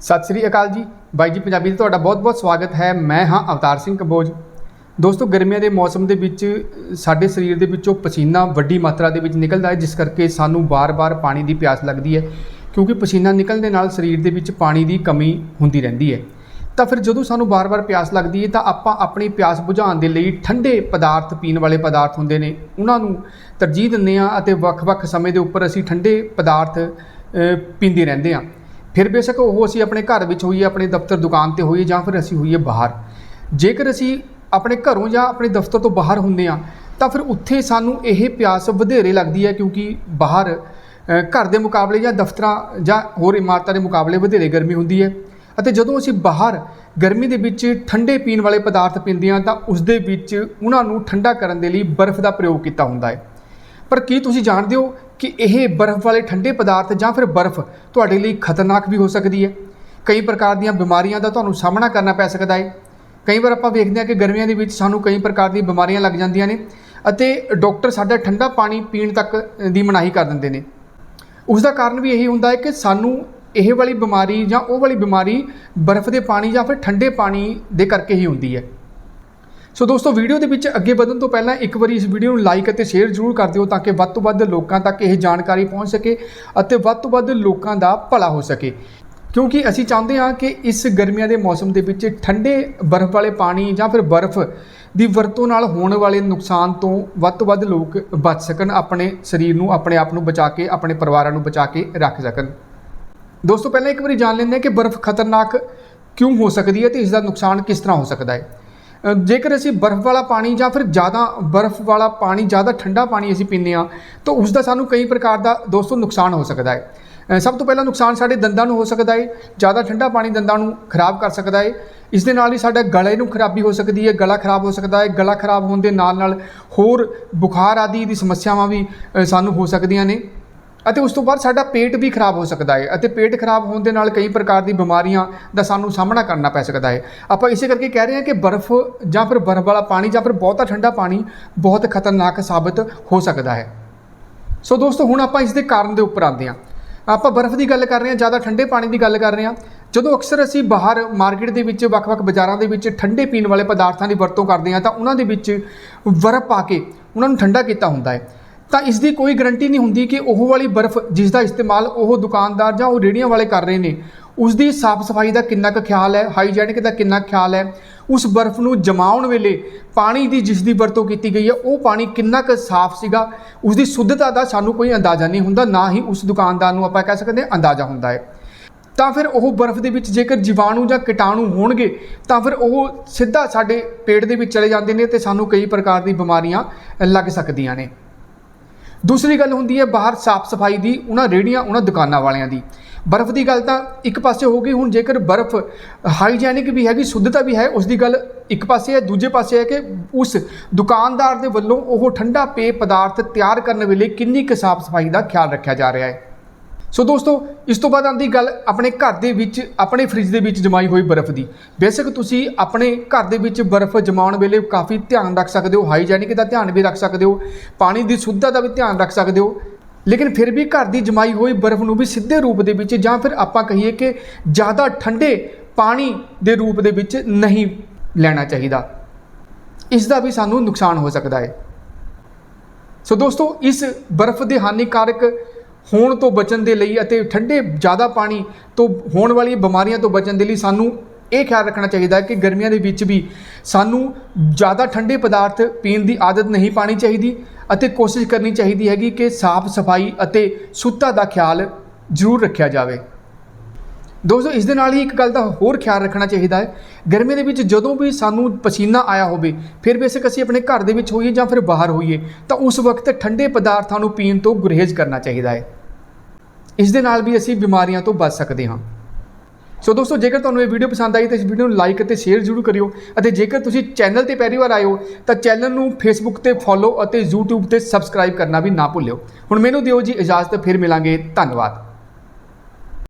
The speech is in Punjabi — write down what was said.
ਸਤਿ ਸ੍ਰੀ ਅਕਾਲ ਜੀ। ਬਾਈ ਜੀ, ਪੰਜਾਬੀ 'ਤੇ ਤੁਹਾਡਾ ਬਹੁਤ-ਬਹੁਤ ਸਵਾਗਤ ਹੈ। ਮੈਂ ਹਾਂ ਅਵਤਾਰ ਸਿੰਘ ਕੰਬੋਜ। ਦੋਸਤੋ, ਗਰਮੀਆਂ ਦੇ ਮੌਸਮ ਦੇ ਵਿੱਚ, ਸਾਡੇ ਸਰੀਰ ਦੇ ਵਿੱਚੋਂ ਪਸੀਨਾ ਵੱਡੀ ਮਾਤਰਾ ਦੇ ਵਿੱਚ ਨਿਕਲਦਾ ਹੈ, ਜਿਸ ਕਰਕੇ ਸਾਨੂੰ ਬਾਰ-ਬਾਰ ਪਾਣੀ ਦੀ ਪਿਆਸ ਲੱਗਦੀ ਹੈ, ਕਿਉਂਕਿ ਪਸੀਨਾ ਨਿਕਲਣ ਦੇ ਨਾਲ ਸਰੀਰ ਦੇ ਵਿੱਚ ਪਾਣੀ ਦੀ ਕਮੀ ਹੁੰਦੀ ਰਹਿੰਦੀ ਹੈ। ਤਾਂ ਫਿਰ ਜਦੋਂ ਸਾਨੂੰ ਬਾਰ-ਬਾਰ ਪਿਆਸ ਲੱਗਦੀ ਹੈ, ਤਾਂ ਆਪਾਂ ਆਪਣੀ ਪਿਆਸ ਬੁਝਾਉਣ ਦੇ ਲਈ ਠੰਡੇ ਪਦਾਰਥ ਪੀਣ ਵਾਲੇ ਪਦਾਰਥ ਹੁੰਦੇ ਨੇ। ਉਹਨਾਂ ਨੂੰ ਤਰਜੀਹ ਦਿੰਦੇ ਹਾਂ ਅਤੇ ਵੱਖ-ਵੱਖ ਸਮੇਂ ਦੇ ਉੱਪਰ ਅਸੀਂ ਠੰਡੇ ਪਦਾਰਥ ਪੀਂਦੇ ਰਹਿੰਦੇ ਹਾਂ। ਫਿਰ ਬੇਸ਼ੱਕ ਉਹ ਅਸੀਂ ਆਪਣੇ ਘਰ ਵਿੱਚ ਹੋਈਏ ਆਪਣੇ ਦਫ਼ਤਰ ਦੁਕਾਨ ਤੇ ਹੋਈਏ ਜਾਂ ਫਿਰ ਅਸੀਂ ਹੋਈਏ ਬਾਹਰ। ਜੇਕਰ ਅਸੀਂ ਆਪਣੇ ਘਰੋਂ ਜਾਂ ਆਪਣੇ ਦਫ਼ਤਰ ਤੋਂ ਬਾਹਰ ਹੁੰਦੇ ਆ ਤਾਂ ਫਿਰ ਉੱਥੇ ਸਾਨੂੰ ਇਹ ਪਿਆਸ ਵਧੇਰੇ ਲੱਗਦੀ ਹੈ ਕਿਉਂਕਿ ਬਾਹਰ ਘਰ ਦੇ ਮੁਕਾਬਲੇ ਜਾਂ ਦਫ਼ਤਰਾਂ ਜਾਂ ਹੋਰ ਇਮਾਰਤਾਂ ਦੇ ਮੁਕਾਬਲੇ ਵਧੇਰੇ ਗਰਮੀ ਹੁੰਦੀ ਹੈ ਅਤੇ ਜਦੋਂ ਅਸੀਂ ਬਾਹਰ ਗਰਮੀ ਦੇ ਵਿੱਚ ਠੰਡੇ ਪੀਣ ਵਾਲੇ ਪਦਾਰਥ ਪੀਂਦੇ ਹਾਂ, ਤਾਂ ਉਸ ਦੇ ਵਿੱਚ ਉਹਨਾਂ ਨੂੰ ਠੰਡਾ ਕਰਨ ਦੇ ਲਈ ਬਰਫ਼ ਦਾ ਪ੍ਰਯੋਗ ਕੀਤਾ ਹੁੰਦਾ ਹੈ। ਪਰ ਕੀ ਤੁਸੀਂ ਜਾਣਦੇ ਹੋ ਕਿ ਇਹ ਬਰਫ਼ ਵਾਲੇ ਠੰਡੇ ਪਦਾਰਥ ਜਾਂ ਫਿਰ ਬਰਫ਼ ਤੁਹਾਡੇ ਲਈ ਖਤਰਨਾਕ ਵੀ ਹੋ ਸਕਦੀ ਹੈ। ਕਈ ਪ੍ਰਕਾਰ ਦੀਆਂ ਬਿਮਾਰੀਆਂ ਦਾ ਤੁਹਾਨੂੰ ਸਾਹਮਣਾ ਕਰਨਾ ਪੈ ਸਕਦਾ ਹੈ। ਕਈ ਵਾਰ ਆਪਾਂ ਵੇਖਦੇ ਹਾਂ ਕਿ ਗਰਮੀਆਂ ਦੇ ਵਿੱਚ ਸਾਨੂੰ ਕਈ ਪ੍ਰਕਾਰ ਦੀਆਂ ਬਿਮਾਰੀਆਂ ਲੱਗ ਜਾਂਦੀਆਂ ਨੇ ਅਤੇ ਡਾਕਟਰ ਸਾਡਾ ਠੰਡਾ ਪਾਣੀ ਪੀਣ ਤੱਕ ਦੀ ਮਨਾਹੀ ਕਰ ਦਿੰਦੇ ਨੇ। ਉਸ ਦਾ ਕਾਰਨ ਵੀ ਇਹੀ ਹੁੰਦਾ ਹੈ ਕਿ ਸਾਨੂੰ ਇਹ ਵਾਲੀ ਬਿਮਾਰੀ ਜਾਂ ਉਹ ਵਾਲੀ ਬਿਮਾਰੀ ਬਰਫ਼ ਦੇ ਪਾਣੀ ਜਾਂ ਫਿਰ ਠੰਡੇ ਪਾਣੀ ਦੇ ਕਰਕੇ ਹੀ ਹੁੰਦੀ ਹੈ। ਸੋ ਦੋਸਤੋ ਵੀਡੀਓ ਦੇ ਵਿੱਚ ਅੱਗੇ ਵਧਣ ਤੋਂ ਪਹਿਲਾਂ ਇੱਕ ਵਾਰੀ ਇਸ ਵੀਡੀਓ ਨੂੰ ਲਾਈਕ ਅਤੇ ਸ਼ੇਅਰ ਜ਼ਰੂਰ ਕਰ ਦਿਓ ਤਾਂ ਕਿ ਵੱਧ ਤੋਂ ਵੱਧ ਲੋਕਾਂ ਤੱਕ ਇਹ ਜਾਣਕਾਰੀ ਪਹੁੰਚ ਸਕੇ ਅਤੇ ਵੱਧ ਤੋਂ ਵੱਧ ਲੋਕਾਂ ਦਾ ਭਲਾ ਹੋ ਸਕੇ। ਕਿਉਂਕਿ ਅਸੀਂ ਚਾਹੁੰਦੇ ਹਾਂ ਕਿ ਇਸ ਗਰਮੀਆਂ ਦੇ ਮੌਸਮ ਦੇ ਵਿੱਚ ਠੰਡੇ ਬਰਫ਼ ਵਾਲੇ ਪਾਣੀ ਜਾਂ ਫਿਰ ਬਰਫ਼ ਦੀ ਵਰਤੋਂ ਨਾਲ ਹੋਣ ਵਾਲੇ ਨੁਕਸਾਨ ਤੋਂ ਵੱਧ ਤੋਂ ਵੱਧ ਲੋਕ ਬਚ ਸਕਣ, ਆਪਣੇ ਸਰੀਰ ਨੂੰ, ਆਪਣੇ ਆਪ ਨੂੰ ਬਚਾ ਕੇ, ਆਪਣੇ ਪਰਿਵਾਰਾਂ ਨੂੰ ਬਚਾ ਕੇ ਰੱਖ ਸਕਣ। ਦੋਸਤੋ, ਪਹਿਲਾਂ ਇੱਕ ਵਾਰੀ ਜਾਣ ਲੈਂਦੇ ਹਾਂ ਕਿ ਬਰਫ਼ ਖਤਰਨਾਕ ਕਿਉਂ ਹੋ ਸਕਦੀ ਹੈ ਤੇ ਇਸ ਦਾ ਨੁਕਸਾਨ ਕਿਸ ਤਰ੍ਹਾਂ ਹੋ ਸਕਦਾ ਹੈ। ਜੇਕਰ ਅਸੀਂ ਬਰਫ਼ ਵਾਲਾ ਪਾਣੀ ਜਾਂ ਫਿਰ ਜ਼ਿਆਦਾ ਬਰਫ਼ ਵਾਲਾ ਪਾਣੀ, ਜ਼ਿਆਦਾ ਠੰਡਾ ਪਾਣੀ ਅਸੀਂ ਪੀਂਦੇ ਹਾਂ, ਤਾਂ ਉਸ ਦਾ ਸਾਨੂੰ ਕਈ ਪ੍ਰਕਾਰ ਦਾ ਦੋਸਤੋ ਨੁਕਸਾਨ ਹੋ ਸਕਦਾ ਹੈ। ਸਭ ਤੋਂ ਪਹਿਲਾਂ ਨੁਕਸਾਨ ਸਾਡੇ ਦੰਦਾਂ ਨੂੰ ਹੋ ਸਕਦਾ ਹੈ, ਜ਼ਿਆਦਾ ਠੰਡਾ ਪਾਣੀ ਦੰਦਾਂ ਨੂੰ ਖਰਾਬ ਕਰ ਸਕਦਾ ਹੈ। ਇਸ ਦੇ ਨਾਲ ਹੀ ਸਾਡਾ ਗਲੇ ਨੂੰ ਖਰਾਬੀ ਹੋ ਸਕਦੀ ਹੈ, ਗਲਾ ਖਰਾਬ ਹੋ ਸਕਦਾ ਹੈ, ਗਲਾ ਖਰਾਬ ਹੋਣ ਦੇ ਨਾਲ ਨਾਲ ਹੋਰ ਬੁਖਾਰ ਆਦਿ ਦੀ ਸਮੱਸਿਆਵਾਂ ਵੀ ਸਾਨੂੰ ਹੋ ਸਕਦੀਆਂ ਨੇ। ਅਤੇ ਉਸ ਤੋਂ ਬਾਅਦ ਸਾਡਾ ਪੇਟ ਵੀ ਖਰਾਬ ਹੋ ਸਕਦਾ ਹੈ ਅਤੇ ਪੇਟ ਖਰਾਬ ਹੋਣ ਦੇ ਨਾਲ ਕਈ ਪ੍ਰਕਾਰ ਦੀ ਬਿਮਾਰੀਆਂ ਦਾ ਸਾਨੂੰ ਸਾਹਮਣਾ ਕਰਨਾ ਪੈ ਸਕਦਾ ਹੈ। ਆਪਾਂ ਇਸੇ ਕਰਕੇ ਕਹਿ ਰਹੇ ਹਾਂ ਕਿ ਬਰਫ਼ ਜਾਂ ਫਿਰ ਬਰਫ਼ ਵਾਲਾ ਪਾਣੀ ਜਾਂ ਫਿਰ ਬਹੁਤਾ ਠੰਡਾ ਪਾਣੀ ਬਹੁਤ ਖਤਰਨਾਕ ਸਾਬਤ ਹੋ ਸਕਦਾ ਹੈ। ਸੋ ਦੋਸਤੋ, ਹੁਣ ਆਪਾਂ ਇਸ ਦੇ ਕਾਰਨ ਦੇ ਉੱਪਰ ਆਉਂਦੇ ਹਾਂ। ਆਪਾਂ ਬਰਫ਼ ਦੀ ਗੱਲ ਕਰ ਰਹੇ ਹਾਂ, ਜ਼ਿਆਦਾ ਠੰਡੇ ਪਾਣੀ ਦੀ ਗੱਲ ਕਰ ਰਹੇ ਹਾਂ। ਜਦੋਂ ਅਕਸਰ ਅਸੀਂ ਬਾਹਰ ਮਾਰਕੀਟ ਦੇ ਵਿੱਚ, ਵੱਖ-ਵੱਖ ਬਾਜ਼ਾਰਾਂ ਦੇ ਵਿੱਚ ਠੰਡੇ ਪੀਣ ਵਾਲੇ ਪਦਾਰਥਾਂ ਦੀ ਵਰਤੋਂ ਕਰਦੇ ਹਾਂ ਤਾਂ ਉਹਨਾਂ ਦੇ ਵਿੱਚ ਬਰਫ਼ ਪਾ ਕੇ ਉਹਨਾਂ ਨੂੰ ਠੰਡਾ ਕੀਤਾ ਹੁੰਦਾ ਹੈ। ਤਾਂ ਇਸ ਦੀ ਕੋਈ ਗਰੰਟੀ ਨਹੀਂ ਹੁੰਦੀ ਕਿ ਉਹ ਵਾਲੀ ਬਰਫ਼ ਜਿਸ ਦਾ ਇਸਤੇਮਾਲ ਉਹ ਦੁਕਾਨਦਾਰ ਜਾਂ ਉਹ ਰੇੜੀਆਂ ਵਾਲੇ ਕਰ ਰਹੇ ਨੇ ਉਸ ਦੀ ਸਾਫ਼ ਸਫ਼ਾਈ ਦਾ ਕਿੰਨਾ ਕੁ ਖਿਆਲ ਹੈ, ਹਾਈਜੈਨਿਕ ਦਾ ਕਿੰਨਾ ਕੁ ਖਿਆਲ ਹੈ, ਉਸ ਬਰਫ਼ ਨੂੰ ਜਮਾਉਣ ਵੇਲੇ ਪਾਣੀ ਦੀ ਜਿਸ ਦੀ ਵਰਤੋਂ ਕੀਤੀ ਗਈ ਹੈ, ਉਹ ਪਾਣੀ ਕਿੰਨਾ ਕੁ ਸਾਫ਼ ਸੀਗਾ ਉਸ ਦੀ ਸ਼ੁੱਧਤਾ ਦਾ ਸਾਨੂੰ ਕੋਈ ਅੰਦਾਜ਼ਾ ਨਹੀਂ ਹੁੰਦਾ, ਨਾ ਹੀ ਉਸ ਦੁਕਾਨਦਾਰ ਨੂੰ ਆਪਾਂ ਕਹਿ ਸਕਦੇ ਹਾਂ ਅੰਦਾਜ਼ਾ ਹੁੰਦਾ ਹੈ। ਤਾਂ ਫਿਰ ਉਹ ਬਰਫ਼ ਦੇ ਵਿੱਚ ਜੇਕਰ ਜੀਵਾਣੂ ਜਾਂ ਕੀਟਾਣੂ ਹੋਣਗੇ, ਤਾਂ ਫਿਰ ਉਹ ਸਿੱਧਾ ਸਾਡੇ ਪੇਟ ਦੇ ਵਿੱਚ ਚਲੇ ਜਾਂਦੇ ਨੇ ਤੇ ਸਾਨੂੰ ਕਈ ਪ੍ਰਕਾਰ ਦੀ ਬਿਮਾਰੀਆਂ ਲੱਗ ਸਕਦੀਆਂ ਨੇ। ਦੂਸਰੀ ਗੱਲ ਹੁੰਦੀ ਹੈ ਬਾਹਰ ਸਾਫ਼ ਸਫ਼ਾਈ ਦੀ, ਉਹਨਾਂ ਰੇੜੀਆਂ ਉਹਨਾਂ ਦੁਕਾਨਾਂ ਵਾਲਿਆਂ ਦੀ। ਬਰਫ਼ ਦੀ ਗੱਲ ਤਾਂ ਇੱਕ ਪਾਸੇ ਹੋ ਗਈ, ਹੁਣ ਜੇਕਰ ਬਰਫ਼ ਹਾਈਜੈਨਿਕ ਵੀ ਹੈਗੀ, ਸ਼ੁੱਧਤਾ ਵੀ ਹੈ, ਉਸ ਦੀ ਗੱਲ ਇੱਕ ਪਾਸੇ ਹੈ, ਦੂਜੇ ਪਾਸੇ ਹੈ ਕਿ ਉਸ ਦੁਕਾਨਦਾਰ ਦੇ ਵੱਲੋਂ ਉਹ ਠੰਡਾ ਪੇय ਪਦਾਰਥ ਤਿਆਰ ਕਰਨ ਵੇਲੇ ਕਿੰਨੀ ਕੁ ਸਾਫ਼ ਸਫ਼ਾਈ ਦਾ ਖਿਆਲ ਰੱਖਿਆ ਜਾ ਰਿਹਾ ਹੈ। ਸੋ ਦੋਸਤੋ, ਇਸ ਤੋਂ ਬਾਅਦ ਆਉਂਦੀ ਗੱਲ ਆਪਣੇ ਘਰ ਦੇ ਵਿੱਚ, ਆਪਣੇ ਫ੍ਰਿਜ ਦੇ ਵਿੱਚ ਜਮਾਈ ਹੋਈ ਬਰਫ਼ ਦੀ। ਬੇਸ਼ੱਕ ਤੁਸੀਂ ਆਪਣੇ ਘਰ ਦੇ ਵਿੱਚ ਬਰਫ਼ ਜਮਾਉਣ ਵੇਲੇ ਕਾਫੀ ਧਿਆਨ ਰੱਖ ਸਕਦੇ ਹੋ ਹਾਈਜੈਨਿਕ ਦਾ ਧਿਆਨ ਵੀ ਰੱਖ ਸਕਦੇ ਹੋ, ਪਾਣੀ ਦੀ ਸ਼ੁੱਧਤਾ ਦਾ ਵੀ ਧਿਆਨ ਰੱਖ ਸਕਦੇ ਹੋ। ਲੇਕਿਨ ਫਿਰ ਵੀ ਘਰ ਦੀ ਜਮਾਈ ਹੋਈ ਬਰਫ਼ ਨੂੰ ਵੀ ਸਿੱਧੇ ਰੂਪ ਦੇ ਵਿੱਚ ਜਾਂ ਫਿਰ ਆਪਾਂ ਕਹੀਏ ਕਿ ਜ਼ਿਆਦਾ ਠੰਡੇ ਪਾਣੀ ਦੇ ਰੂਪ ਦੇ ਵਿੱਚ ਨਹੀਂ ਲੈਣਾ ਚਾਹੀਦਾ। ਇਸ ਦਾ ਵੀ ਸਾਨੂੰ ਨੁਕਸਾਨ ਹੋ ਸਕਦਾ ਹੈ। ਸੋ ਦੋਸਤੋ, ਇਸ ਬਰਫ਼ ਦੇ ਹਾਨੀਕਾਰਕ ਹੋਣ ਤੋਂ ਬਚਣ ਦੇ ਲਈ ਅਤੇ ਠੰਡੇ ਜ਼ਿਆਦਾ ਪਾਣੀ ਤੋਂ ਹੋਣ ਵਾਲੀਆਂ ਬਿਮਾਰੀਆਂ ਤੋਂ ਬਚਣ ਦੇ ਲਈ ਸਾਨੂੰ ਇਹ ਖਿਆਲ ਰੱਖਣਾ ਚਾਹੀਦਾ ਹੈ ਕਿ ਗਰਮੀਆਂ ਦੇ ਵਿੱਚ ਵੀ ਸਾਨੂੰ ਜ਼ਿਆਦਾ ਠੰਡੇ ਪਦਾਰਥ ਪੀਣ ਦੀ ਆਦਤ ਨਹੀਂ ਪਾਣੀ ਚਾਹੀਦੀ ਅਤੇ ਕੋਸ਼ਿਸ਼ ਕਰਨੀ ਚਾਹੀਦੀ ਹੈਗੀ ਕਿ ਸਾਫ਼ ਸਫ਼ਾਈ ਅਤੇ ਸੁੱਤਾ ਦਾ ਖਿਆਲ ਜ਼ਰੂਰ ਰੱਖਿਆ ਜਾਵੇ। ਦੋਸਤੋ, ਇਸ ਦੇ ਨਾਲ ਹੀ ਇੱਕ ਗੱਲ ਦਾ ਹੋਰ ਖਿਆਲ ਰੱਖਣਾ ਚਾਹੀਦਾ ਹੈ। ਗਰਮੀ ਦੇ ਵਿੱਚ ਜਦੋਂ ਵੀ ਸਾਨੂੰ ਪਸੀਨਾ ਆਇਆ ਹੋਵੇ, ਫਿਰ ਬੇਸ਼ੱਕ ਅਸੀਂ ਆਪਣੇ ਘਰ ਦੇ ਵਿੱਚ ਹੋਈਏ ਜਾਂ ਫਿਰ ਬਾਹਰ ਹੋਈਏ, ਤਾਂ ਉਸ ਵਕਤ ਠੰਡੇ ਪਦਾਰਥਾਂ ਨੂੰ ਪੀਣ ਤੋਂ ਗੁਰੇਜ਼ ਕਰਨਾ ਚਾਹੀਦਾ ਹੈ। ਇਸ ਦੇ ਨਾਲ ਵੀ ਅਸੀਂ ਬਿਮਾਰੀਆਂ ਤੋਂ ਬਚ ਸਕਦੇ ਹਾਂ। ਸੋ ਦੋਸਤੋ, ਜੇਕਰ ਤੁਹਾਨੂੰ ਇਹ ਵੀਡੀਓ ਪਸੰਦ ਆਈ ਤਾਂ ਇਸ ਵੀਡੀਓ ਨੂੰ ਲਾਈਕ ਅਤੇ ਸ਼ੇਅਰ ਜ਼ਰੂਰ ਕਰਿਓ ਅਤੇ ਜੇਕਰ ਤੁਸੀਂ ਚੈਨਲ ਤੇ ਪਹਿਲੀ ਵਾਰ ਆਏ ਹੋ ਤਾਂ ਚੈਨਲ ਨੂੰ ਫੇਸਬੁੱਕ ਤੇ ਫੋਲੋ ਅਤੇ YouTube ਤੇ ਸਬਸਕ੍ਰਾਈਬ ਕਰਨਾ ਵੀ ਨਾ ਭੁੱਲਿਓ। ਹੁਣ ਮੈਨੂੰ ਦਿਓ ਜੀ ਇਜਾਜ਼ਤ, ਫਿਰ ਮਿਲਾਂਗੇ। ਧੰਨਵਾਦ।